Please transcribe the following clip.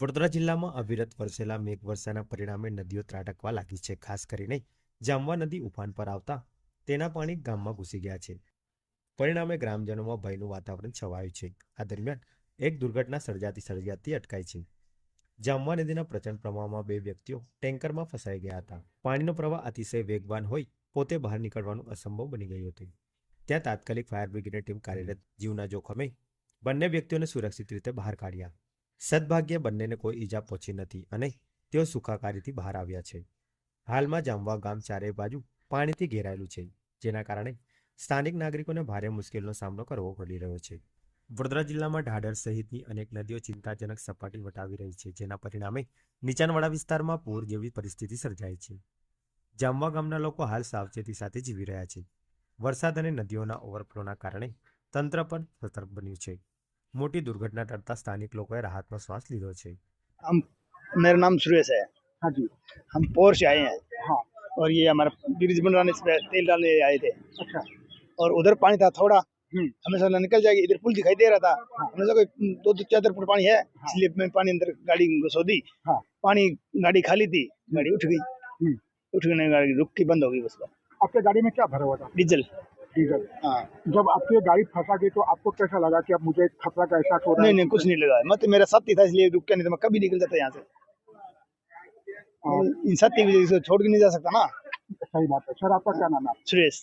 વડોદરા જિલ્લામાં અવિરત વરસેલા મેઘવર્ષાના પરિણામે નદીઓ ત્રાટકવા લાગી છે, ખાસ કરીને જામવા નદી ઉફાન પર આવતા તેના પાણી ગામમાં ઘૂસી ગયા છે. પરિણામે ગ્રામજનોમાં ભયનું વાતાવરણ છવાયું છે. આ દરમિયાન એક દુર્ઘટના સર્જાતી સર્જાતી અટકાઈ છે. જામવા નદીના પ્રચંડ પ્રવાહમાં બે વ્યક્તિઓ ટેન્કરમાં ફસાઈ ગયા હતા. પાણીનો પ્રવાહ અતિશય વેગવાન હોય પોતે બહાર નીકળવાનું અસંભવ બની ગયું હતું. ત્યાં તાત્કાલિક ફાયર બ્રિગેડની ટીમ કાર્યરત જીવના જોખમે બંને વ્યક્તિઓને સુરક્ષિત રીતે બહાર કાઢ્યા. સદભાગ્યે બંનેને કોઈ ઈજા પહોંચી નથી અને તેઓ સુખાકારીથી બહાર આવ્યા છે. હાલમાં જામવા ગામ ચારે બાજુ પાણીથી ઘેરાયેલું છે, જેના કારણે સ્થાનિક નાગરિકોને ભારે મુશ્કેલીનો સામનો કરવો પડી રહ્યો છે. વડોદરા જિલ્લામાં ઢાઢર સહિતની અનેક નદીઓ ચિંતાજનક સપાટી વટાવી રહી છે, જેના પરિણામે નીચાણવાળા વિસ્તારમાં પૂર જેવી પરિસ્થિતિ સર્જાઈ છે. જામવા ગામના લોકો હાલ સાવચેતી સાથે જીવી રહ્યા છે. વરસાદ અને નદીઓના ઓવરફ્લોના કારણે તંત્ર પણ સતર્ક બન્યું છે. મોટી દુર્ઘટના ટળતા સ્થાનિક લોકોએ રાહતનો શ્વાસ લીધો છે हम मेरा नाम सुरेश है हाँ जी हम पोर से आए हैं हाँ और ये हमारा ब्रिज बनवाने से पहले तेल डालने आए थे अच्छा और उधर पानी था थोड़ा हम्म हमें सोचा निकल जाएगी इधर पुल दिखाई दे रहा था हमें सोचा कोई दो दो चार फुट पानी है इसलिए मैं पानी अंदर गाड़ी घुसो दी हाँ। पानी गाड़ी खाली थी गाड़ी उठ गई हम्म उठ गई गाड़ी रुक की बंद हो गई बस आपके गाड़ी में क्या भरा हुआ था डीजल डीजल। हाँ। जब आपकी गाड़ी फंसा गई तो आपको कैसा लगा कि अब मुझे खतरा का एहसास हो रहा नहीं है? नहीं कुछ नहीं लगा। मत मेरा सत्य था इसलिए रुक के नहीं था। मैं कभी निकल जाता यहाँ से। इन सत्य की वजह से छोड़ के नहीं जा सकता ना। सही बात है। सर आपका क्या नाम है? सुरेश।